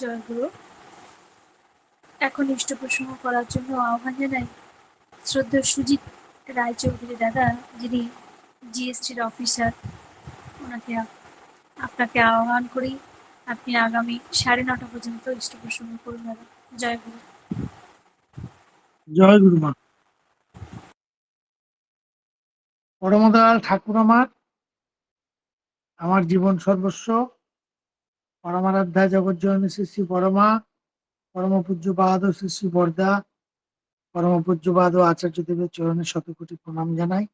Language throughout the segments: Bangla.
জয়গুরু। এখন ইষ্ট প্রসঙ্গ করার জন্য আহ্বান জানাই শ্রদ্ধা সুজিত রায়চৌধুরী দাদা, যিনি জিএসটির অফিসার। ওনাকে আপনাকে আহ্বান করি, আপনি আগামী সাড়ে নটা পর্যন্ত ইষ্ট প্রসঙ্গ করুন দাদা। জয় গুরু জয় গুরুমা পরমদয়াল ঠাকুর আমার আমার জীবন সর্বস্ব। পরমারাধ্যা জগজ্জননী শ্রী শ্রী পরমা পরম পূজ্যপাদ শ্রী শ্রী বরদা পরম পূজ্যপাদ আচার্য দেবের চরণে শতকোটি প্রণাম জানাই।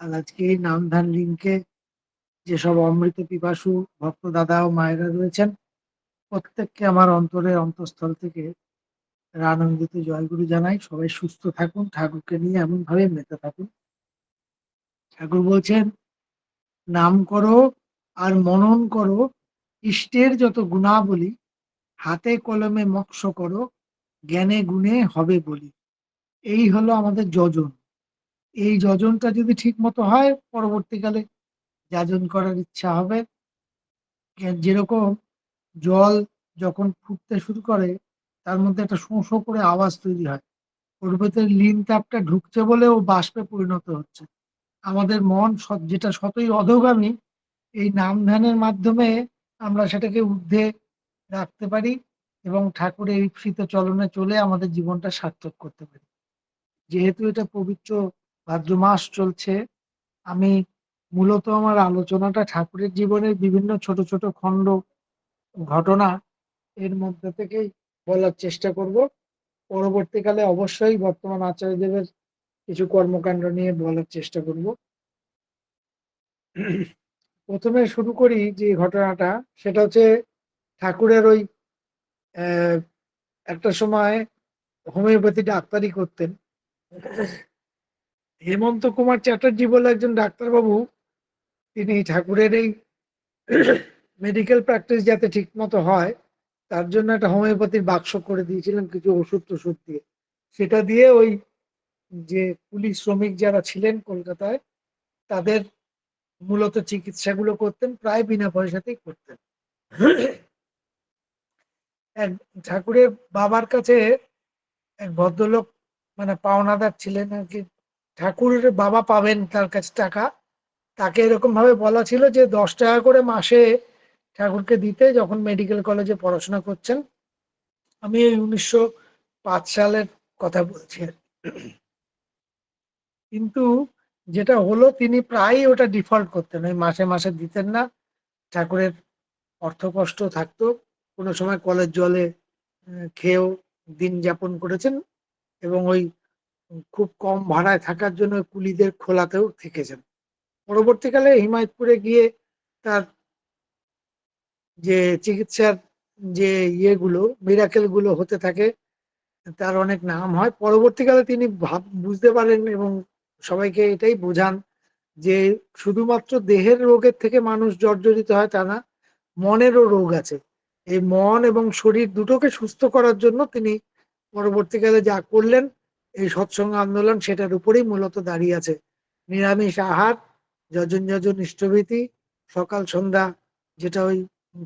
আর আজকে এই নামধান লিঙ্কে যেসব অমৃত পিপাসু ভক্ত দাদা ও মায়েরা রয়েছেন, প্রত্যেককে আমার অন্তরের অন্তঃস্থল থেকে আনন্দিত জয়গুরু জানাই। সবাই সুস্থ থাকুন, ঠাকুরকে নিয়ে এমন ভাবে মেতে থাকুন। ঠাকুর বলছেন, নাম করো আর মনন করো ইষ্টের যত গুণাবলী, হাতে কলমে মক্ষ করো, জ্ঞানে গুণে হবে বলি। এই হলো আমাদের যজন। এই যজনটা যদি ঠিক মতো হয়, পরবর্তীকালে যাজন করার ইচ্ছা হবে। যেরকম জল যখন ফুটতে শুরু করে, তার মধ্যে একটা শোঁ করে আওয়াজ তৈরি হয়। ওর ভেতরে লিন তাপটা ঢুকছে বলে ও বাষ্পে পরিণত হচ্ছে। আমাদের মন যেটা শতই অধোগামী, এই নাম ধ্যানের মাধ্যমে আমরা সেটাকে ঊর্ধ্বে রাখতে পারি এবং ঠাকুরের ঈপ্সিত চলনে চলে আমাদের জীবনটা সার্থক করতে পারি। যেহেতু এটা পবিত্র ভাদ্র মাস চলছে, আমি মূলত আমার আলোচনাটা ঠাকুরের জীবনের বিভিন্ন ছোট ছোট খণ্ড ঘটনা এর মধ্যে থেকেই বলার চেষ্টা করব। পরবর্তীকালে অবশ্যই বর্তমান আচার্যদেবের কিছু কর্মকাণ্ড নিয়ে বলার চেষ্টা করব। প্রথমে শুরু করি যে ঘটনাটা, সেটা হচ্ছে ঠাকুরের ওই একটা সময় হোমিওপ্যাথি ডাক্তারি করতেন। হেমন্ত কুমার চ্যাটার্জি বলে একজন ডাক্তারবাবু, তিনি ঠাকুরের এই মেডিকেল প্র্যাকটিস যাতে ঠিক মতো হয়, তার জন্য একটা হোমিওপ্যাথির বাক্স করে দিয়েছিলেন কিছু ওষুধ টষুধ দিয়ে। সেটা দিয়ে ওই যে পুলিশ শ্রমিক যারা ছিলেন কলকাতায়, তাদের মূলত চিকিৎসাগুলো করতেন, প্রায় বিনা পয়সাতেই করতেন। এক ঠাকুরের বাবার কাছে এক ভদ্রলোক মানে পাওনাদার ছিলেন আর কি। ঠাকুরের বাবা পাবেন তার কাছে টাকা। তাকে এরকম ভাবে বলা ছিল যে দশ টাকা করে মাসে ঠাকুরকে দিতে যখন মেডিকেল কলেজে পড়াশোনা করছেন। আমি এই উনিশশো পাঁচ সালের কথা বলছি কিন্তু যেটা হলো তিনি প্রায়ই ওটা ডিফল্ট করতেন। ওই মাসে মাসে দিতেন না। ঠাকুরের অর্থ কষ্ট থাকতো। কোনো সময় কলের জলে খেয়েও দিন যাপন করেছেন এবং ওই খুব কম ভাড়ায় থাকার জন্য কুলিদের খোলাতেও থেকেছেন। পরবর্তীকালে হিমায়তপুরে গিয়ে তার যে চিকিৎসার যে ইয়েগুলো মিরাকেলগুলো হতে থাকে, তার অনেক নাম হয়। পরবর্তীকালে তিনি ভাব, বুঝতে পারেন এবং সবাইকে এটাই বোঝান যে শুধুমাত্র দেহের রোগের থেকে মানুষ জর্জরিত হয় তা না, মনেরও রোগ আছে। এই মন এবং শরীর দুটোকে সুস্থ করার জন্য তিনি পরবর্তীকালে যা করলেন, এই সৎসঙ্গ আন্দোলন সেটার উপরেই মূলত দাঁড়িয়ে আছে। নিরামিষ আহার, যজন যজন ইষ্টভীতি, সকাল সন্ধ্যা, যেটা ওই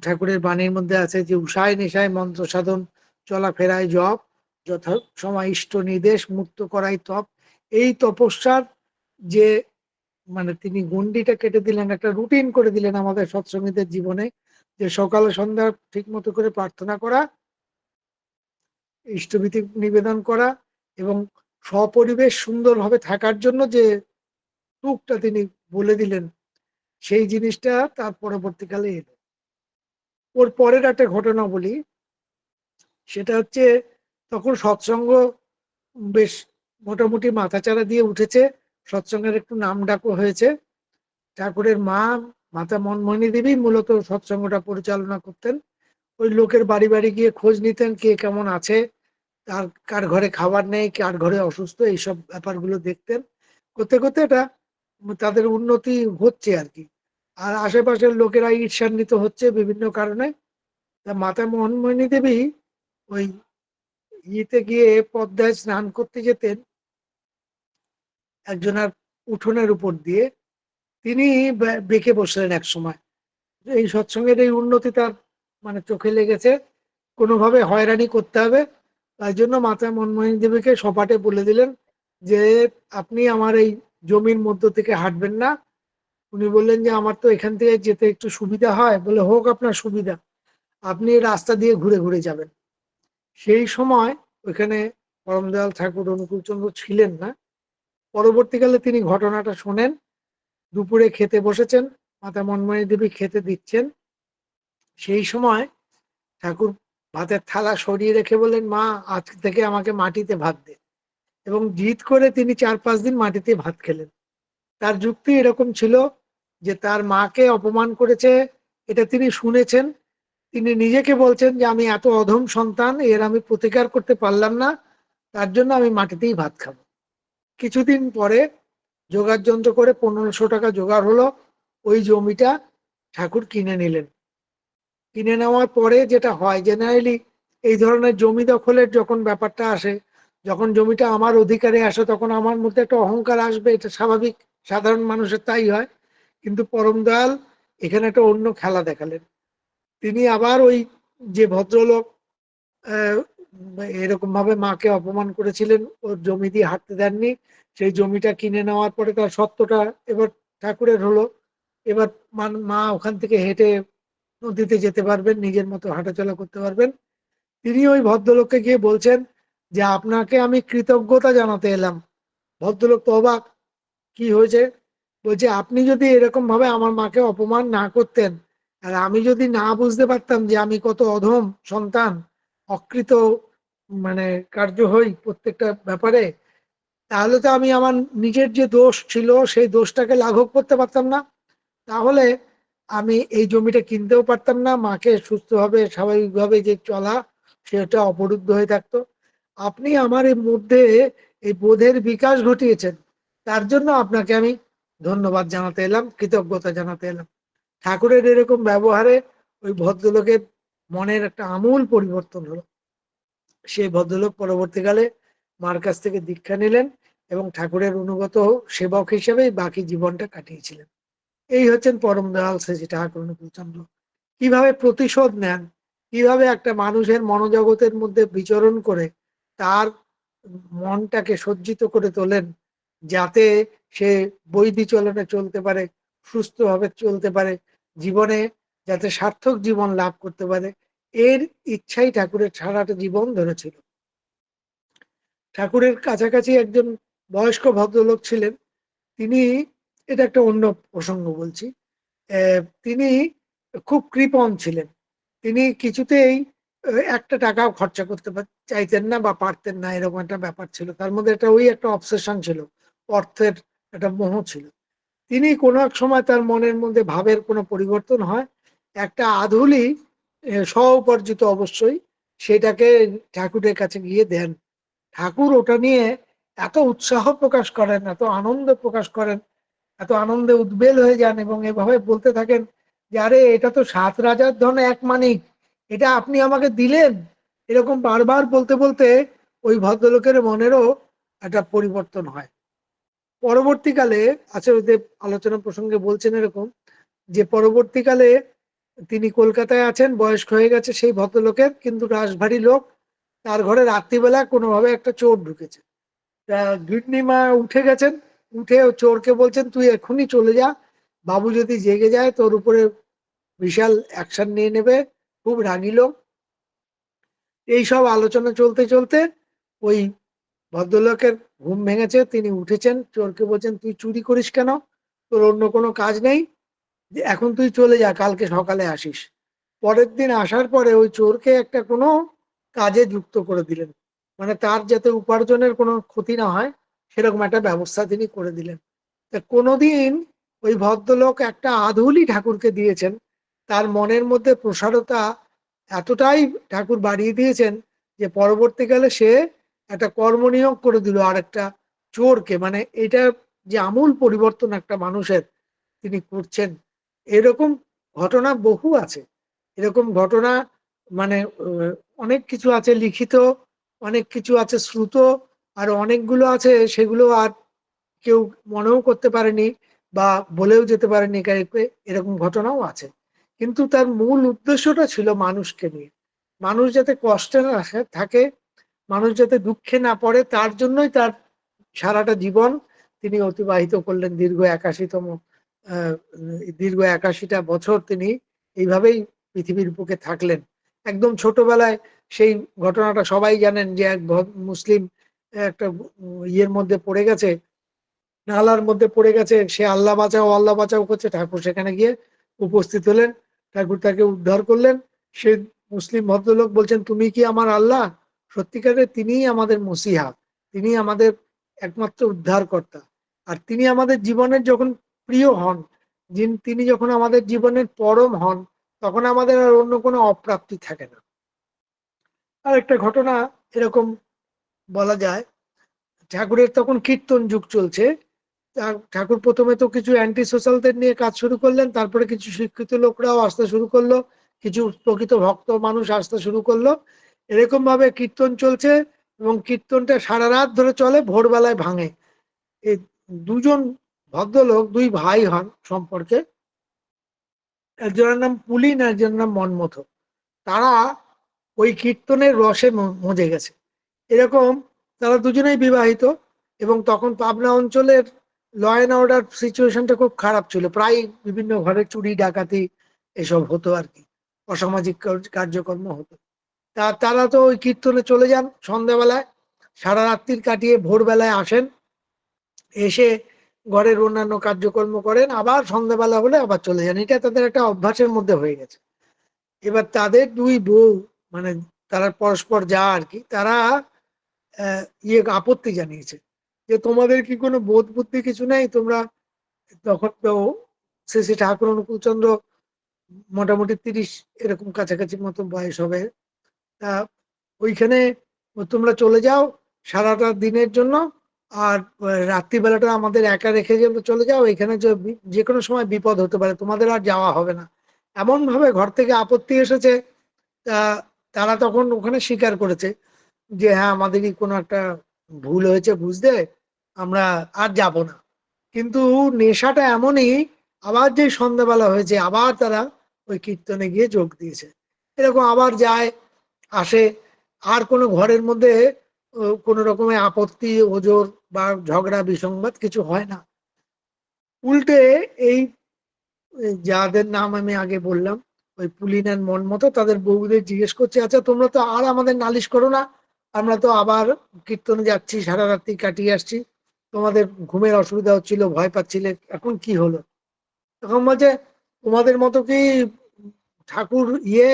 ঠাকুরের বাণীর মধ্যে আছে যে উষায় নেশায় মন্ত্র সাধন, চলাফেরায় জপ যথা সময় ইষ্ট নির্দেশ, মুক্ত করাই তপ এই তপস্যার যে মানে তিনি গন্ডিটা কেটে দিলেন, একটা রুটিন করে দিলেন আমাদের সৎসঙ্গীদের জীবনে, যে সকালে সন্ধ্যা ঠিক মতো করে প্রার্থনা করা, ইষ্টভীতি নিবেদন করা এবং সপরিবেশ সুন্দরভাবে থাকার জন্য যে টুকটা তিনি বলে দিলেন, সেই জিনিসটা তার পরবর্তীকালে এলো। ওর পরের একটা ঘটনা বলি, সেটা হচ্ছে তখন সৎসঙ্গ বেশ মোটামুটি মাথাচাড়া দিয়ে উঠেছে। সৎসঙ্গের একটু নাম ডাকও হয়েছে। ঠাকুরের মা, মাতা মনমোহিনী দেবী মূলত সৎসঙ্গটা পরিচালনা করতেন। ওই লোকের বাড়ি বাড়ি গিয়ে খোঁজ নিতেন কে কেমন আছে, তার কার ঘরে খাবার নেই, কার ঘরে অসুস্থ, এইসব ব্যাপারগুলো দেখতেন। করতে করতে এটা তাদের উন্নতি হচ্ছে আর কি। আর আশেপাশের লোকেরা ঈর্ষান্বিত হচ্ছে বিভিন্ন কারণে। তা মাতা মোহনমণি দেবী ওই ইয়েতে গিয়ে পদ্মায় স্নান করতে যেতেন। একজনের উঠোনের উপর দিয়ে তিনি বেঁকে বসলেন এক সময়। এই সৎসঙ্গের এই উন্নতি তার মানে চোখে লেগেছে। কোনোভাবে হয়রানি করতে হবে। তাই জন্য মাতা মনমোহনী দেবীকে সপাটে বলে দিলেন যে, আপনি আমার এই জমির মধ্য থেকে হাঁটবেন না। উনি বললেন যে, আমার তো এখান থেকে যেতে একটু সুবিধা হয়। বলে, হোক, আপনার সুবিধা। আপনি রাস্তা দিয়ে ঘুরে ঘুরে যাবেন। সেই সময় ওইখানে পরমদয়াল ঠাকুর, অনুকূলচন্দ্র ছিলেন না। পরবর্তীকালে তিনি ঘটনাটা শোনেন, দুপুরে খেতে বসেছেন, মাতা মনমোহনী দেবী খেতে দিচ্ছেন। সেই সময় ঠাকুর ভাতের থালা সরিয়ে রেখে বললেন, মা, আজ থেকে আমাকে মাটিতে ভাত দে। এবং জিদ করে তিনি চার পাঁচ দিন মাটিতে ভাত খেলেন। তার যুক্তি এরকম ছিল যে তার মাকে অপমান করেছে, এটা তিনি শুনেছেন। তিনি নিজেকে বলছেন যে, আমি এত অধম সন্তান, এর আমি প্রতিকার করতে পারলাম না, তার জন্য আমি মাটিতেই ভাত খাব। কিছুদিন পরে জোগাড় যন্ত্র করে পনেরোশো টাকা জোগাড় হলো, ওই জমিটা ঠাকুর কিনে নিলেন। কিনে নেওয়ার পরে যেটা হয় জেনারেলি এই ধরনের জমি দখলের যখন ব্যাপারটা আসে, যখন জমিটা আমার অধিকারে আসে, তখন আমার মধ্যে একটা অহংকার আসবে, এটা স্বাভাবিক, সাধারণ মানুষের তাই হয়। কিন্তু পরম দয়াল এখানে একটা অন্য খেলা দেখালেন। তিনি আবার ওই যে ভদ্রলোক এরকম ভাবে মাকে অপমান করেছিলেন, ওর জমি দিয়ে হাঁটতে দেননি, সেই জমিটা কিনে নেওয়ার পরে তার সত্যটা এবার ঠাকুরের হলো, এবার মা ওখান থেকে হেঁটে নদীতে যেতে পারবেন, নিজের মতো হাঁটাচলা করতে পারবেন। তিনি ওই ভদ্রলোককে গিয়ে বলছেন যে, আপনাকে আমি কৃতজ্ঞতা জানাতে এলাম। ভদ্রলোক তো অবাক, কি হয়েছে? বলছে, আপনি যদি এরকম ভাবে আমার মাকে অপমান না করতেন, আর আমি যদি না বুঝতে পারতাম যে আমি কত অধম সন্তান, অকৃত মানে কার্য হই প্রত্যেকটা ব্যাপারে, তাহলে তো আমি আমার নিজের যে দোষ ছিল, সেই দোষটাকে লাঘব করতে পারতাম না। তাহলে আমি এই জমিটা কিনতেও পারতাম না, মাকে সুস্থভাবে, স্বাভাবিকভাবে যে চলা, সেটা অবরুদ্ধ হয়ে থাকতো। আপনি আমার এই মধ্যে এই বোধের বিকাশ ঘটিয়েছেন, তার জন্য আপনাকে আমি ধন্যবাদ জানাতে এলাম, কৃতজ্ঞতা জানাতে এলাম। ঠাকুরের এরকম ব্যবহারে ওই ভদ্রলোকের মনের একটা আমূল পরিবর্তন হলো। সেই ভদ্রলোক পরবর্তীকালে মার কাছ থেকে দীক্ষা নিলেন এবং ঠাকুরের অনুগত সেবক হিসেবেই বাকি জীবনটা কাটিয়েছিলেন। এই হচ্ছেন পরম দয়াল শ্রী ঠাকুর অনুকূলচন্দ্র কীভাবে প্রতিশোধ নেন? কীভাবে একটা মানুষের মনোজগতের মধ্যে বিচরণ করে তার মনটাকে সজ্জিত করে তোলেন যাতে সে বৈধি চলনে চলতে পারে, সুস্থভাবে চলতে পারে, জীবনে যাতে সার্থক জীবন লাভ করতে পারে? এর ইচ্ছাই ঠাকুরের সারাটা জীবন ধরেছিল ঠাকুরের কাছাকাছি একজন বয়স্ক ভদ্রলোক ছিলেন। তিনি, এটা একটা অন্য প্রসঙ্গ বলছি তিনি খুব কৃপণ ছিলেন। তিনি কিছুতেই একটা টাকাও খরচা করতে চাইতেন না বা পারতেন না, এরকম একটা ব্যাপার ছিল। তার মধ্যে একটা ওই একটা অবসেশন ছিল, অর্থের একটা মোহ ছিল। তিনি কোনো এক সময় তার মনের মধ্যে ভাবের কোনো পরিবর্তন হয়। একটা আধুলি স্ব উপার্জিত অবশ্যই। সেটাকে ঠাকুরের কাছে গিয়ে দেন। ঠাকুর ওটা নিয়ে এত উৎসাহ প্রকাশ করেন, এত আনন্দ প্রকাশ করেন, এত আনন্দে উদ্বেল হয়ে যান এবং এভাবে বলতে থাকেন যে, আরে, এটা তো সাত রাজার ধন এক মানিক। এটা আপনি আমাকে দিলেন। এরকম বারবার বলতে বলতে ওই ভদ্রলোকের মনেরও একটা পরিবর্তন হয়। পরবর্তীকালে যে আলোচনা প্রসঙ্গে বলছেন এরকম যে, পরবর্তীকালে তিনি কলকাতায় আছেন, বয়স্ক হয়ে গেছে সেই ভদ্রলোকের, কিন্তু রাশভারী লোক তার ঘরে রাত্রিবেলা কোনোভাবে একটা চোর ঢুকেছে। তা গিন্নিমা উঠে গেছেন, উঠে চোরকে বলছেন, তুই এক্ষুনি চলে যা, বাবু যদি জেগে যায় তোর উপরে বিশাল অ্যাকশন নিয়ে নেবে, খুব রাগী লোক। এইসব আলোচনা চলতে চলতে ওই ভদ্রলোকের ঘুম ভেঙেছে, তিনি উঠেছেন, চোরকে বলছেন, তুই চুরি করিস কেন? তোর অন্য কোনো কাজ নেই যে এখন তুই চলে যা, কালকে সকালে আসিস। পরের দিন আসার পরে ওই চোরকে একটা কোনো কাজে যুক্ত করে দিলেন। মানে তার যাতে উপার্জনের কোনো ক্ষতি না হয়, সেরকম একটা ব্যবস্থা তিনি করে দিলেন। তা কোনোদিন ওই ভদ্রলোক একটা আধুলি ঠাকুরকে দিয়েছেন, তার মনের মধ্যে প্রসারতা এতটাই ঠাকুর বাড়িয়ে দিয়েছেন যে পরবর্তীকালে সে একটা কর্মনিয়োগ করে দিল আর একটা চোরকে। মানে এটা যে আমূল পরিবর্তন একটা মানুষের তিনি করছেন। এরকম ঘটনা বহু আছে। এরকম ঘটনা মানে অনেক কিছু আছে লিখিত, অনেক কিছু আছে শ্রুত, আর অনেকগুলো আছে সেগুলো আর কেউ মনেও করতে পারেনি বা বলেও যেতে পারেনি এরকম ঘটনাও আছে। কিন্তু তার মূল উদ্দেশ্যটা ছিল মানুষকে নিয়ে। মানুষ যাতে কষ্টে না থাকে, মানুষ যাতে দুঃখে না পড়ে, তার জন্যই তার সারাটা জীবন তিনি অতিবাহিত করলেন দীর্ঘ একাশিতম দীর্ঘ একাশিটা বছর তিনি এইভাবেই পৃথিবীর বুকে থাকলেন। একদম ছোটবেলায় সেই ঘটনাটা সবাই জানেন যে এক মুসলিম একটা ইয়ের মধ্যে পড়ে গেছে, নালার মধ্যে পড়ে গেছে, সে আল্লাহ বাঁচাও আল্লাহ বাঁচাও করছে। ঠাকুর সেখানে গিয়ে উপস্থিত হলেন, ঠাকুর তাকে উদ্ধার করলেন। সে মুসলিম ভদ্রলোক বলছেন, তুমি কি আমার আল্লাহ? সত্যিকারের তিনিই আমাদের মসিহা তিনি আমাদের একমাত্র উদ্ধারকর্তা। আর তিনি আমাদের জীবনের যখন প্রিয় হন তিনি যখন আমাদের জীবনের পরম হন, তখন আমাদের আর অন্য কোনো অপ্রাপ্তি থাকে না। আর একটা ঘটনা এরকম বলা যায়, ঠাকুরের তখন কীর্তন যুগ চলছে ঠাকুর প্রথমে তো কিছু অ্যান্টি সোশ্যালদের নিয়ে কাজ শুরু করলেন, তারপরে কিছু শিক্ষিত লোকরাও আসতে শুরু করল, কিছু প্রকৃত ভক্ত মানুষ আসতে শুরু করল। এরকম ভাবে কীর্তন চলছে এবং কীর্তনটা সারা রাত ধরে চলে, ভোরবেলায় ভাঙে। এই দুজন ভদ্রলোক দুই ভাই হন সম্পর্কে। একজনের নাম পুলিন, একজনের নাম মনমথ। তারা ওই কীর্তনের রসে মজে গেছে। এরকম তারা দুজনেই বিবাহিত এবং তখন পাবনা অঞ্চলের ল অ্যান্ড অর্ডার সিচুয়েশনটা খুব খারাপ ছিল। প্রায় বিভিন্ন ঘরে চুরি, ডাকাতি এসব হতো আর কি। অসামাজিক কার্য- কার্যকর্ম হতো। তা, তারা তো ওই কীর্তনে চলে যান সন্ধ্যাবেলায়। সারা রাত্রির কাটিয়ে ভোরবেলায় আসেন। এসে ঘরের অন্যান্য কার্যকর্ম করেন, আবার সন্ধ্যাবেলা হলে আবার চলে যান। এটা তাদের একটা অভ্যাসের মধ্যে হয়ে গেছে। এবার তাদের দুই বউ মানে তারা পরস্পর যা আর কি, তারা ইয়ে আপত্তি জানিয়েছে। যে তোমাদের কি কোনো বোধ বুদ্ধি কিছু নেই? তোমরা তখন তো শ্রী শ্রী ঠাকুর অনুকূলচন্দ্র মোটামুটি তিরিশ এরকম কাছাকাছি মতো বয়স হবে। তা ওইখানে তোমরা চলে যাও সারাটা দিনের জন্য। আর রাত্রিবেলাটা আমাদের একা রেখে চলে যাও, এখানে যে কোনো সময় বিপদ হতে পারে, তোমাদের আর যাওয়া হবে না। এমন ভাবে ঘর থেকে আপত্তি এসেছে তারা তখন ওখানে স্বীকার করেছে যে হ্যাঁ আমাদেরই কোনো একটা ভুল হয়েছে বুঝতে, আমরা আর যাব না। কিন্তু নেশাটা এমনই, আবার যে সন্ধ্যাবেলা হয়েছে, আবার তারা ওই কীর্তনে গিয়ে যোগ দিয়েছে। এরকম আবার যায়, আসে, আর কোনো ঘরের মধ্যে কোনো রকমের আপত্তি, ওজোর বা ঝগড়া, বিসংবাদ কিছু হয় না। উল্টে এই যাদের নাম আমি আগে বললাম, ওই পুলিন আর মন মতো তাদের বউদের জিজ্ঞেস করছে আচ্ছা তোমরা তো আর আমাদের নালিশ করো না, আমরা তো আবার কীর্তনে যাচ্ছি, সারা রাত্রি কাটিয়ে আসছি, তোমাদের ঘুমের অসুবিধা হচ্ছিল, ভয় পাচ্ছিলে, এখন কি হলো? তখন বলছে, তোমাদের মতো কি ঠাকুর ইয়ে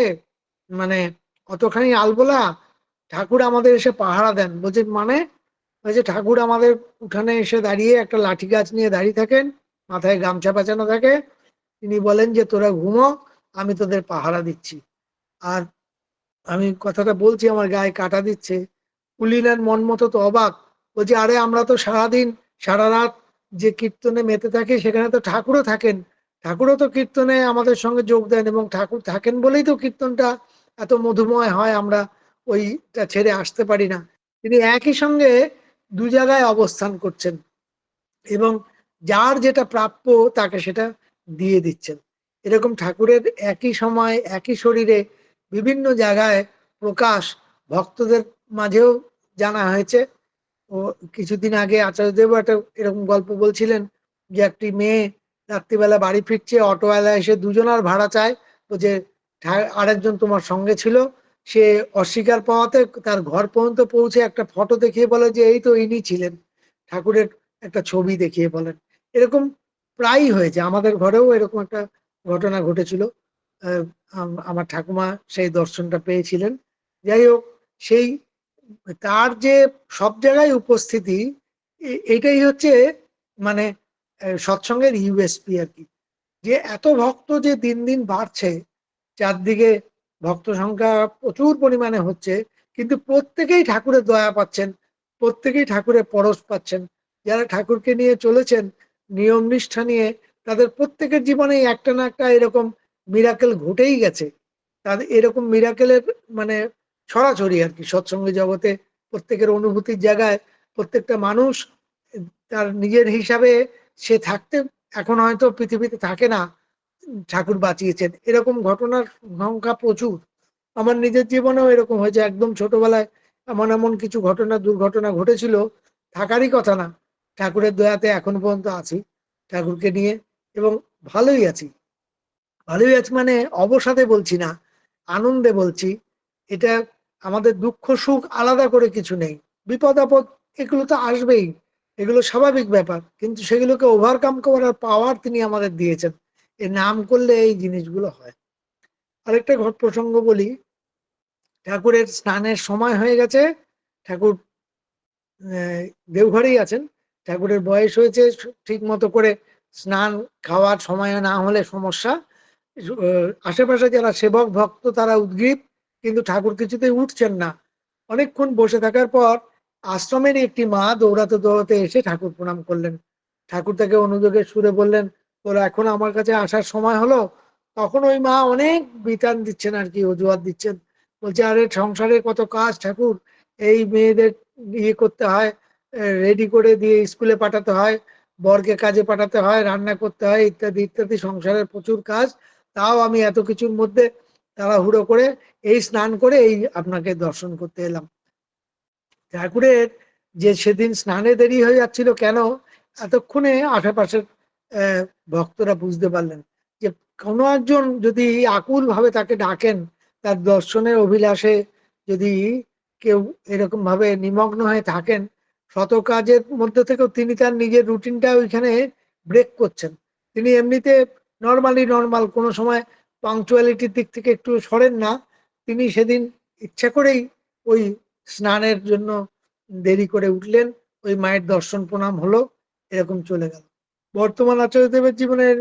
মানে অতখানি আলবোলা ঠাকুর আমাদের এসে পাহারা দেন। বলছে মানে? বলছে, ঠাকুর আমাদের উঠানে এসে দাঁড়িয়ে একটা লাঠি গাছ নিয়ে দাঁড়িয়ে থাকেন, মাথায় গামছা পেঁচানো থাকে। তিনি বলেন যে, তোরা ঘুমো, আমি তোদের পাহারা দিচ্ছি। আর আমি কথাটা বলছি, আমার গায়ে কাটা দিচ্ছে। কুলিনের মন মতো তো অবাক। বলছি, আরে, আমরা তো সারাদিন, সারা রাত যে কীর্তনে মেতে থাকি, সেখানে তো ঠাকুরও থাকেন। ঠাকুরও তো কীর্তনে আমাদের সঙ্গে যোগ দেন এবং ঠাকুর থাকেন বলেই তো কীর্তনটা এত মধুময় হয় আমরা ওইটা ছেড়ে আসতে পারি না। তিনি একই সঙ্গে দু জায়গায় অবস্থান করছেন এবং যার যেটা প্রাপ্য তাকে সেটা দিয়ে দিচ্ছেন। এরকম ঠাকুরের একই সময়, একই শরীরে বিভিন্ন জায়গায় প্রকাশ ভক্তদের মাঝেও জানা হয়েছে। ও কিছুদিন আগে আচার্যদেব একটা এরকম গল্প বলছিলেন যে একটি মেয়ে রাত্রিবেলা বাড়ি ফিরছে অটোওয়ালা এসে দুজনার ভাড়া চায়। তো যে আরেকজন তোমার সঙ্গে ছিল। সে অস্বীকার পাওয়াতে তার ঘর পর্যন্ত পৌঁছে একটা ফটো দেখিয়ে বলে যে, এই তো ইনি ছিলেন। ঠাকুরের একটা ছবি দেখিয়ে বলেন। এরকম প্রায়ই হয়েছে আমাদের ঘরেও এরকম একটা ঘটনা ঘটেছিল। আমার ঠাকুমা সেই দর্শনটা পেয়েছিলেন। যাই হোক, সেই, তার যে সব জায়গায় উপস্থিতি এটাই হচ্ছে মানে সৎসঙ্গের ইউএসপি আর কি। যে এত ভক্ত যে দিন দিন বাড়ছে, চারদিকে ভক্ত সংখ্যা প্রচুর পরিমাণে হচ্ছে, কিন্তু প্রত্যেকেই ঠাকুরের দয়া পাচ্ছেন, প্রত্যেকেই ঠাকুরের পরশ পাচ্ছেন। যারা ঠাকুরকে নিয়ে চলেছেন, নিয়ম নিষ্ঠা নিয়ে, তাদের প্রত্যেকের জীবনেই একটা না একটা এরকম মিরাকেল ঘটেই গেছে। তাদের এরকম মিরাকেলের মানে ছড়াছড়ি আর কি, সৎসঙ্গ জগতে প্রত্যেকের অনুভূতির জায়গায় প্রত্যেকটা মানুষ তার নিজের হিসাবে সে থাকতে, এখন হয়তো পৃথিবীতে থাকে না। ঠাকুর বাঁচিয়েছেন। এরকম ঘটনার সংখ্যা প্রচুর। আমার নিজের জীবনেও এরকম হয়েছে। একদম ছোটবেলায় এমন এমন কিছু ঘটনা, দুর্ঘটনা ঘটেছিল। থাকারই কথা না। ঠাকুরের দয়াতে এখন পর্যন্ত আছি ঠাকুরকে নিয়ে এবং ভালোই আছি। ভালোই আছি মানে অবসাদে বলছি না, আনন্দে বলছি। এটা আমাদের দুঃখ, সুখ আলাদা করে কিছু নেই। বিপদ, আপদ এগুলো তো আসবেই। এগুলো স্বাভাবিক ব্যাপার। কিন্তু সেগুলোকে ওভারকাম করার পাওয়ার তিনি আমাদের দিয়েছেন। এ নাম করলে এই জিনিসগুলো হয়। আরেকটা ঘট প্রসঙ্গ বলি, ঠাকুরের স্নানের সময় হয়ে গেছে, ঠাকুর দেওঘরেই আছেন, ঠাকুরের বয়স হয়েছে ঠিক মতো করে স্নান খাওয়ার সময় না হলে সমস্যা। আশেপাশে যারা সেবক ভক্ত তারা উদ্গ্রীব, কিন্তু ঠাকুর কিছুতেই উঠছেন না। অনেকক্ষণ বসে থাকার পর আশ্রমের একটি মা দৌড়াতে দৌড়াতে এসে ঠাকুর প্রণাম করলেন। ঠাকুর তাকে অনুযোগের সুরে বললেন তোর এখন আমার কাছে আসার সময় হলো, তখন ওই মা অনেক বিতান দিচ্ছেন আর কি, অজুহাত দিচ্ছেন। বলছে, আরে, সংসারে কত কাজ ঠাকুর, এই মেয়েদের ইয়ে করতে হয় রেডি করে দিয়ে স্কুলে পাঠাতে হয়, বরকে কাজে পাঠাতে হয়, রান্না করতে হয়, ইত্যাদি ইত্যাদি, সংসারের প্রচুর কাজ। তাও আমি এত কিছুর মধ্যে তাড়াহুড়ো করে এই স্নান করে এই আপনাকে দর্শন করতে এলাম। ঠাকুরের যে সেদিন স্নানে দেরি হয়ে যাচ্ছিল কেন, এতক্ষণে আশেপাশের ভক্তরা বুঝতে পারলেন যে কোনো একজন যদি আকুল ভাবে তাকে ডাকেন, তার দর্শনের অভিলাষে যদি কেউ এরকম ভাবে নিমগ্ন হয়ে থাকেন, শত কাজের মধ্যে থেকেও তিনি তার নিজের রুটিনটা ওইখানে ব্রেক করছেন। তিনি এমনিতে নর্মালি, নর্মাল কোনো সময় পাংচুয়ালিটির দিক থেকে একটু সরেন না। তিনি সেদিন ইচ্ছা করেই ওই স্নানের জন্য দেরি করে উঠলেন, ওই মায়ের দর্শন প্রণাম হলো, এরকম চলে গেল। বর্তমান আচার্য দেবের জীবনের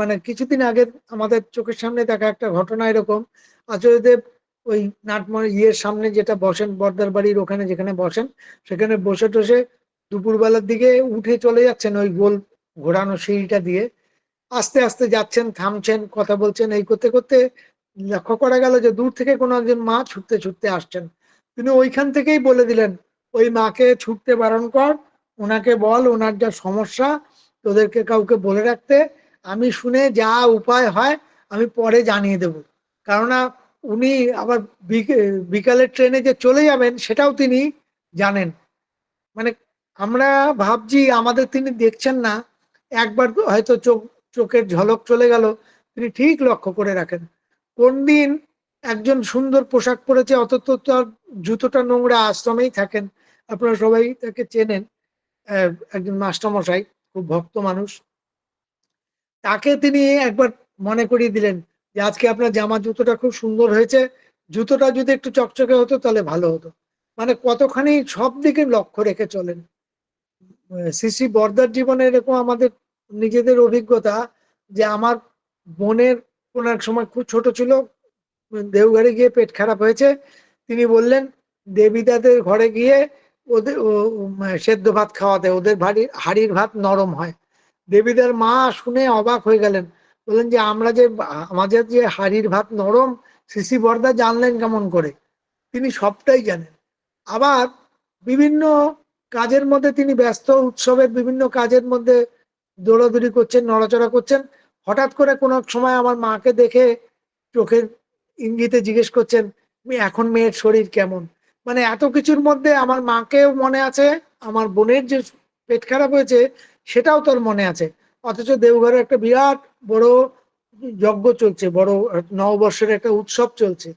মানে কিছুদিন আগে আমাদের চোখের সামনে দেখা একটা ঘটনা এরকম। আচার্যদেব ওই নাটময় ইয়ের সামনে যেটা বসেন, বর্দার বাড়ির ওখানে যেখানে বসেন, সেখানে বসে টসে দুপুরবেলার দিকে উঠে চলে যাচ্ছেন ওই গোল ঘোরানো সিঁড়িটা দিয়ে। আস্তে আস্তে যাচ্ছেন, থামছেন, কথা বলছেন, এই করতে করতে লক্ষ্য করা গেল যে দূর থেকে কোনো একজন মা ছুটতে ছুটতে আসছেন। তিনি ওইখান থেকেই বলে দিলেন, ওই মাকে ছুটতে বারণ কর, ওনাকে বল, ওনার যা সমস্যা তোদেরকে কাউকে বলে রাখতে আমি শুনে যা উপায় হয় আমি পরে জানিয়ে দেব। কেননা উনি আবার বিকে- বিকালের ট্রেনে যে চলে যাবেন সেটাও তিনি জানেন। মানে আমরা ভাবছি, আমাদের তিনি দেখছেন না, একবার হয়তো চোখ, চোখের ঝলক চলে গেল, তিনি ঠিক লক্ষ্য করে রাখেন। কোন দিন একজন সুন্দর পোশাক পরেছে, অথচ তার জুতোটা নোংরা আশ্রমেই থাকেন। আপনারা সবাই তাকে চেনেন একজন মাস্টারমশাই। খুব ভক্ত মানুষ। তাকে তিনি একবার মনে করিয়ে দিলেন যে আজকে আপনার জামা জুতোটা খুব সুন্দর হয়েছে। জুতোটা যদি একটু চকচকে হতো তাহলে ভালো হতো। মানে কতখানি সব দিকে লক্ষ্য রেখে চলেন। শ্রী বর্দার জীবনে এরকম আমাদের নিজেদের অভিজ্ঞতা যে আমার বোনের কোন এক সময় খুব ছোট ছিল, দেওঘরে গিয়ে পেট খারাপ হয়েছে। তিনি বললেন দেবীদাদের ঘরে গিয়ে ওদের ও, সেদ্ধ ভাত খাওয়াতে ওদের ভারী হাড়ির ভাত নরম হয়। দেবীদের মা শুনে অবাক হয়ে গেলেন। বললেন যে আমরা যে আমাদের যে হাড়ির ভাত নরম সিসি বর্দা জানলেন কেমন করে? তিনি সবটাই জানেন। আবার বিভিন্ন কাজের মধ্যে তিনি ব্যস্ত উৎসবের বিভিন্ন কাজের মধ্যে দৌড়াদৌড়ি করছেন নড়াচড়া করছেন। হঠাৎ করে কোনো সময় আমার মাকে দেখে চোখের ইঙ্গিতে জিজ্ঞেস করছেন এখন মেয়ের শরীর কেমন? মানে এত কিছুর মধ্যে আমার মাকেও মনে আছে, আমার বোনের যে পেট খারাপ হয়েছে সেটাও তোর মনে আছে। অথচ দেওঘরে একটা বিরাট বড় যজ্ঞ চলছে, বড় নববর্ষের একটা উৎসব চলছে।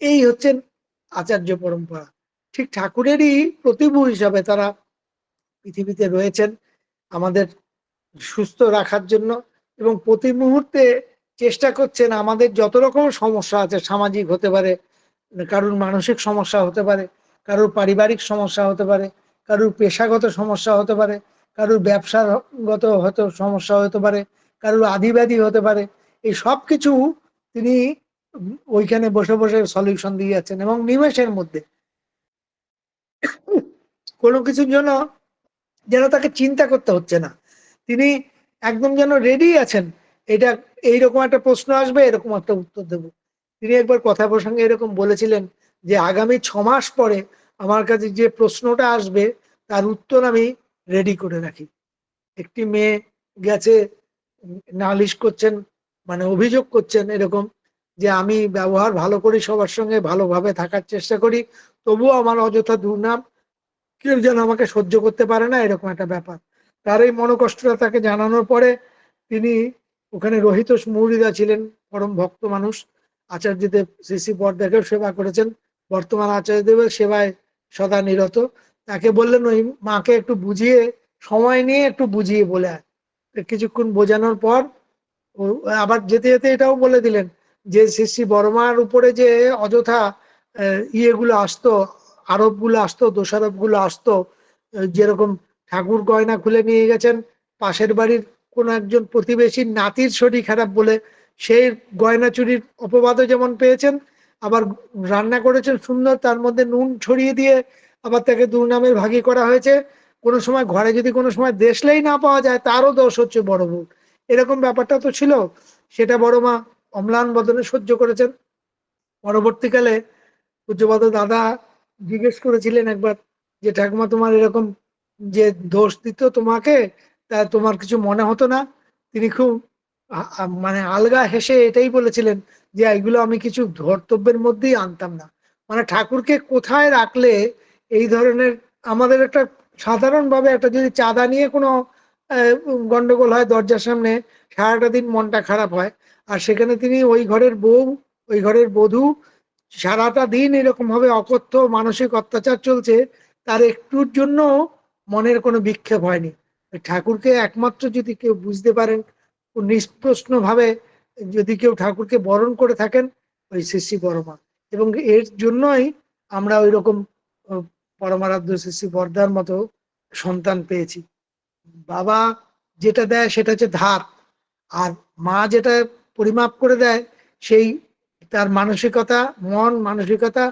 এই হচ্ছেন আচার্য পরম্পরা। ঠিক ঠাকুরেরই প্রতিভু হিসাবে তারা পৃথিবীতে রয়েছেন আমাদের সুস্থ রাখার জন্য এবং প্রতি মুহূর্তে চেষ্টা করছেন আমাদের যত রকম সমস্যা আছে, সামাজিক হতে পারে কারোর মানসিক সমস্যা হতে পারে, কারোর পারিবারিক সমস্যা হতে পারে, কারোর পেশাগত সমস্যা হতে পারে, কারোর ব্যবসাগত হয়তো সমস্যা হতে পারে, কারোর আদিব্যাধি হতে পারে, এই সব কিছু তিনি ওইখানে বসে বসে সলিউশন দিয়ে যাচ্ছেন এবং নিমেষের মধ্যে। কোনো কিছুর জন্য যেন তাকে চিন্তা করতে হচ্ছে না। তিনি একদম যেন রেডি আছেন, এটা এইরকম একটা প্রশ্ন আসবে, এরকম একটা উত্তর দেব। তিনি একবার কথা প্রসঙ্গে এরকম বলেছিলেন যে, আগামী ছ মাস পরে আমার কাছে যে প্রশ্নটা আসবে, তার উত্তর আমি রেডি করে রাখি। একটি মেয়ে গেছে, নালিশ করছেন মানে অভিযোগ করছেন এরকম যে, আমি ব্যবহার ভালো করি, সবার সঙ্গে ভালোভাবে থাকার চেষ্টা করি, তবুও আমার অযথা দুর্নাম, কেউ যেন আমাকে সহ্য করতে পারে না, এরকম একটা ব্যাপার। তার এই মনোকষ্টটা তাকে জানানোর পরে তিনি ওখানে রোহিত মৌরিদা ছিলেন, পরম ভক্ত মানুষ। আচার্যদেব শ্রী বরদাকেও সেবা করেছেন। বর্তমান আচার্যদেবের সেবায় সদা নিরত। তাকে বললেন, ওই মাকে একটু বুঝিয়ে, সময় নিয়ে একটু বুঝিয়ে বলে কিছুক্ষণ বোঝানোর পর আবার যেতে যেতে এটাও বলে দিলেন যে শ্রী বর্মার উপরে যে অযথা ইয়েগুলো আসতো, আরোপগুলো আসতো, দোষারোপগুলো আসতো যেরকম ঠাকুর গয়না খুলে নিয়ে গেছেন, পাশের বাড়ির কোনো একজন প্রতিবেশীর নাতির শরীর খারাপ বলে সেই গয়না চুরির অপবাদও যেমন পেয়েছেন, আবার রান্না করেছেন সুন্দর, তার মধ্যে নুন ছড়িয়ে দিয়ে আবার তাকে দুর্নামের ভাগী করা হয়েছে। কোনো সময় ঘরে যদি কোনো সময় দেশলেই না পাওয়া যায়, তারও দোষ হচ্ছে বড় বউ। এরকম ব্যাপারটা তো ছিল। সেটা বড় মা অম্লান বদনে সহ্য করেছেন। পরবর্তীকালে পূজ্যপাদ দাদা জিজ্ঞেস করেছিলেন একবার যে, ঠাকুমা, তোমার এরকম যে দোষ দিত তোমাকে, তা তোমার কিছু মনে হতো না? তিনি খুব মানে আলগা হেসে এটাই বলেছিলেন যে এগুলো আমি কিছু ধর্তব্যের মধ্যেই আনতাম না। মানে ঠাকুরকে কোথায় রাখলে এই ধরনের আমাদের একটা সাধারণভাবে একটা যদি চাঁদা নিয়ে কোনো গন্ডগোল হয় দরজার সামনে, সারাটা দিন মনটা খারাপ হয়। আর সেখানে তিনি ওই ঘরের বউ, ওই ঘরের বধূ, সারাটা দিন এরকম ভাবে অকথ্য মানসিক অত্যাচার চলছে, তার একটুর জন্য মনের কোনো বিক্ষেপ হয়নি। ঠাকুরকে একমাত্র যদি কেউ বুঝতে পারেন নিষ্প্রশ্ন ভাবে যদি কেউ ঠাকুরকে বরণ করে থাকেন, ওই শ্রী বর্মা। এবং এর জন্যই আমরা ওই রকম পরমারাধ্য শ্রী বর্দার মতো সন্তান পেয়েছি। বাবা যেটা দেয় সেটা হচ্ছে ধার। আর মা যেটা পরিমাপ করে দেয়, সেই তার মানসিকতা, মন মানসিকতা,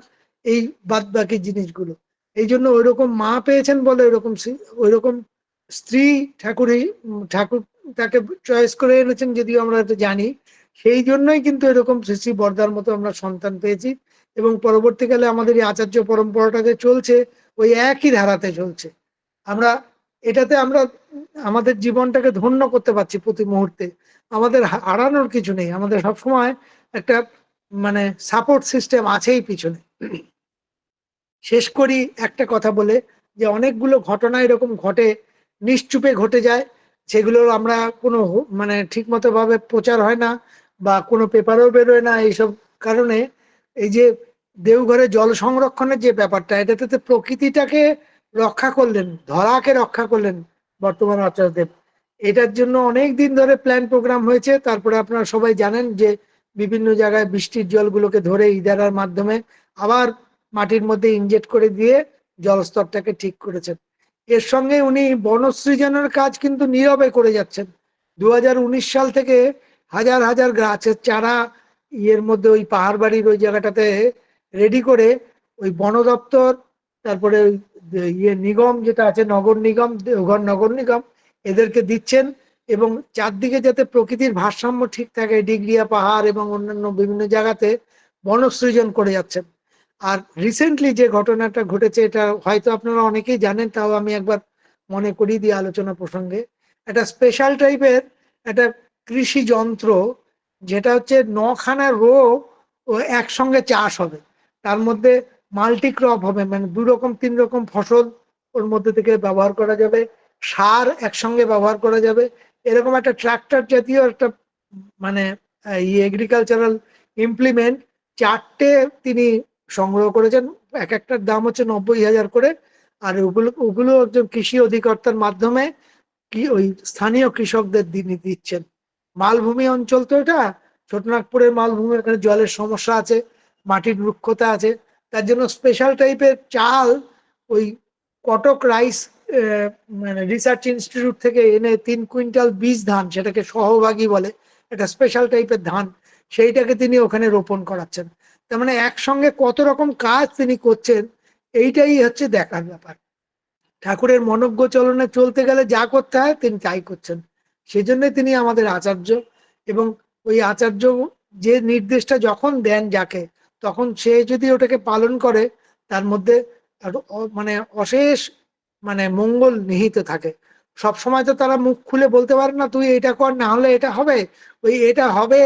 এই বাদ বাকি জিনিসগুলো। এই জন্য ওই রকম মা পেয়েছেন বলে ওইরকম ওই রকম স্ত্রী ঠাকুরই, ঠাকুর তাকে চয়েস করে এনেছেন যদিও আমরা এটা জানি। সেই জন্যই কিন্তু এরকম শ্রী বর্দার মতো আমরা সন্তান পেয়েছি এবং পরবর্তীকালে আমাদের এই আচার্য পরম্পরাটা যে চলছে, ওই একই ধারাতে চলছে। আমরা এটাতে আমরা আমাদের জীবনটাকে ধন্য করতে পারছি প্রতি মুহূর্তে। আমাদের হারানোর কিছু নেই। আমাদের সবসময় একটা মানে সাপোর্ট সিস্টেম আছেই পিছনে। শেষ করি একটা কথা বলে যে অনেকগুলো ঘটনা এরকম ঘটে, নিশ্চুপে ঘটে যায়। সেগুলো আমরা কোনো মানে ঠিক মতো ভাবে প্রচার হয় না বা কোনো পেপারও বেরোয় না এইসব কারণে এই যে দেওঘরে জল সংরক্ষণের যে ব্যাপারটা, এটাতে তো প্রকৃতিটাকে রক্ষা করলেন, ধরাকে রক্ষা করলেন বর্তমান আচার্যদেব এটার জন্য অনেক দিন ধরে প্ল্যান প্রোগ্রাম হয়েছে, তারপরে আপনারা সবাই জানেন যে বিভিন্ন জায়গায় বৃষ্টির জলগুলোকে ধরে ইদারার মাধ্যমে আবার মাটির মধ্যে ইনজেক্ট করে দিয়ে জলস্তরটাকে ঠিক করেছেন। এর সঙ্গে উনি বনসৃজনের কাজ কিন্তু নীরবে করে যাচ্ছেন। দু হাজার উনিশ সাল থেকে হাজার হাজার গাছের চারা ইয়ের মধ্যে ওই পাহাড় বাড়ির ওই জায়গাটাতে রেডি করে ওই বন দপ্তর, তারপরে ইয়ে নিগম যেটা আছে, নগর নিগম, দেওঘর নগর নিগম, এদেরকে দিচ্ছেন এবং চারদিকে যাতে প্রকৃতির ভারসাম্য ঠিক থাকে, ডিগ্রিয়া পাহাড় এবং অন্যান্য বিভিন্ন জায়গাতে বনসৃজন করে যাচ্ছেন। আর রিসেন্টলি যে ঘটনাটা ঘটেছে, এটা হয়তো আপনারা অনেকেই জানেন, তাও আমি একবার মনে করিয়ে দিই আলোচনা প্রসঙ্গে। একটা স্পেশাল টাইপের একটা কৃষি যন্ত্র, যেটা হচ্ছে নখানা রো একসঙ্গে চাষ হবে। তার মধ্যে মাল্টি ক্রপ হবে মানে দু রকম, তিন রকম ফসল ওর মধ্যে থেকে ব্যবহার করা যাবে। সার একসঙ্গে ব্যবহার করা যাবে। এরকম একটা ট্রাক্টর জাতীয় একটা মানে এগ্রিকালচারাল ইমপ্লিমেন্ট চারটে তিনি সংগ্রহ করেছেন এক একটার দাম হচ্ছে নব্বই হাজার করে। আর ওগুলো ওগুলো একজন কৃষি অধিকর্তার মাধ্যমে কি ওই স্থানীয় কৃষকদের দিচ্ছেন। মালভূমি অঞ্চল তো এটা, ছোটনাগপুরের মালভূমি এখানে জলের সমস্যা আছে, মাটির রুক্ষতা আছে। তার জন্য স্পেশাল টাইপের চাল ওই কটক রাইস মানে রিসার্চ ইনস্টিটিউট থেকে এনে তিন কুইন্টাল বীজ ধান, সেটাকে সহভাগী বলে, একটা স্পেশাল টাইপের ধান, সেইটাকে তিনি ওখানে রোপণ করাচ্ছেন। তার মানে একসঙ্গে কত রকম কাজ তিনি করছেন, এইটাই হচ্ছে দেখার ব্যাপার। ঠাকুরের মনজ্ঞ চলনে চলতে গেলে যা করতে হয় তিনি তাই করছেন। সেজন্যই তিনি আমাদের আচার্য এবং ওই আচার্য যে নির্দেশটা যখন দেন যাকে, তখন সে যদি ওটাকে পালন করে, তার মধ্যে মানে অশেষ মানে মঙ্গল নিহিত থাকে। সব সময় তো তারা মুখ খুলে বলতে পারে না, তুই এটা কর, না হলে এটা হবে। ওই এটা হবে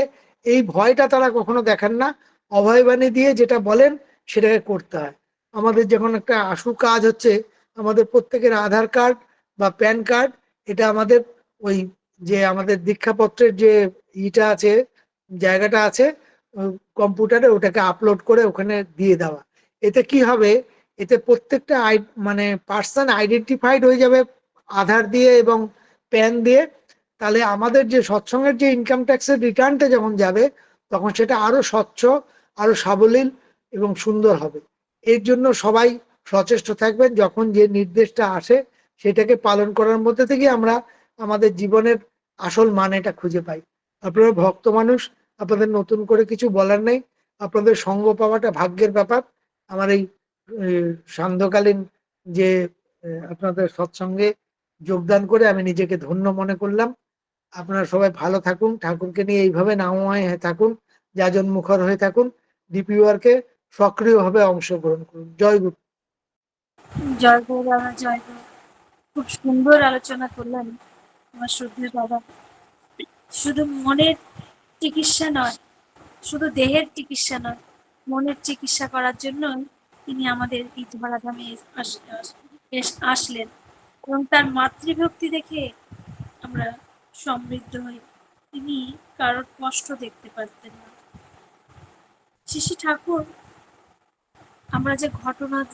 এই ভয়টা তারা কখনো দেখেন না। অভয়বাণী দিয়ে যেটা বলেন, সেটাকে করতে হয়। আমাদের যখন একটা আশু কাজ হচ্ছে, আমাদের প্রত্যেকের আধার কার্ড বা প্যান কার্ড, এটা আমাদের ওই যে আমাদের দীক্ষাপত্রের যে ইটা আছে, জায়গাটা আছে কম্পিউটারে ওটাকে আপলোড করে ওখানে দিয়ে দেওয়া। এতে কি হবে? এতে প্রত্যেকটা আই মানে পার্সন আইডেন্টিফাইড হয়ে যাবে আধার দিয়ে এবং প্যান দিয়ে। তাহলে আমাদের যে সৎসঙ্গের যে ইনকাম ট্যাক্সের রিটার্নটা যখন যাবে, তখন সেটা আরও স্বচ্ছ আরও সাবলীল এবং সুন্দর হবে। এর জন্য সবাই সচেষ্ট থাকবেন যখন যে নির্দেশটা আসে সেটাকে পালন করার মধ্যে থেকে আমরা আমাদের জীবনের আসল মানেটা খুঁজে পাই। আপনারা ভক্ত মানুষ, আপনাদের নতুন করে কিছু বলার নেই। আপনাদের সঙ্গ পাওয়াটা ভাগ্যের ব্যাপার। আমার এই সান্ধ্যকালীন যে আপনাদের সৎসঙ্গে যোগদান করে আমি নিজেকে ধন্য মনে করলাম। আপনারা সবাই ভালো থাকুন, ঠাকুরকে নিয়ে এইভাবে নামময় হয়ে থাকুন, যাজন মুখর হয়ে থাকুন। ডিপিওয়ারকে সক্রিয়ভাবে অংশগ্রহণ করুন। জয় গুরু। জয় গুরু বাবা, জয় গুরু। খুব সুন্দর আলোচনা করলেন আমার শ্রদ্ধেয় বাবা। শুধু মনের চিকিৎসা নয়, শুধু দেহের চিকিৎসা নয়, মনের চিকিৎসা করার জন্য তিনি আমাদের এই ধরাধামে আস- আস- আসলেন এবং তার মাতৃভক্তি দেখে আমরা সমৃদ্ধ হই। তিনি কারোর কষ্ট দেখতে পারতেন না। শিশি ঠাকুর, আমরা যে ঘটনা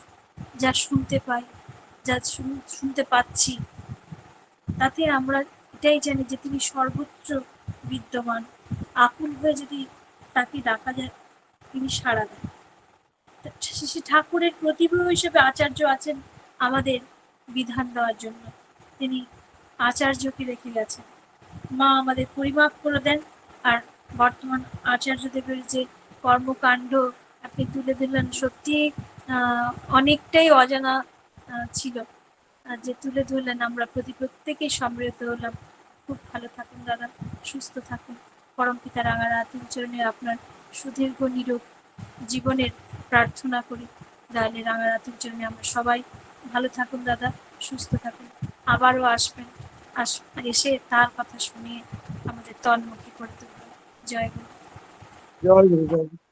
যা শুনতে পাই, যা শুন- শুনতে পাচ্ছি, তাতে আমরা এটাই জানি যে তিনি সর্বত্র বিদ্যমান, আকুল হয়ে যদি তাকে ডাকা যায়, তিনি সাড়া দেন। শ্রী ঠাকুরের প্রতিভা হিসেবে আচার্য আছেন আমাদের বিধান দেওয়ার জন্য। তিনি আচার্যকে রেখে গেছেন। মা আমাদের পরিমাপ করে দেন, আর বর্তমান আচার্যদেবের যে কর্মকাণ্ড আপনি তুলে দিলেন সত্যি অনেকটাই অজানা ছিল। যে তুলে ধরলেন, আমরা প্রতি প্রত্যেকেই সমৃদ্ধ হলাম। খুব ভালো থাকুন দাদা, সুস্থ থাকুন। পরম পিতা রাঙা রাতুল চরণে আপনার সুদীর্ঘ, নিরোগ জীবনের প্রার্থনা করি। দয়ালে রাঙা রাতুল চরণে আমরা সবাই ভালো থাকুন দাদা, সুস্থ থাকুন। আবারও আসবেন, আস, এসে তার কথা শুনিয়ে আমাদের তন্মুখী করে তুলবেন। জয় গুরু। জয় গুরু জয় গুরু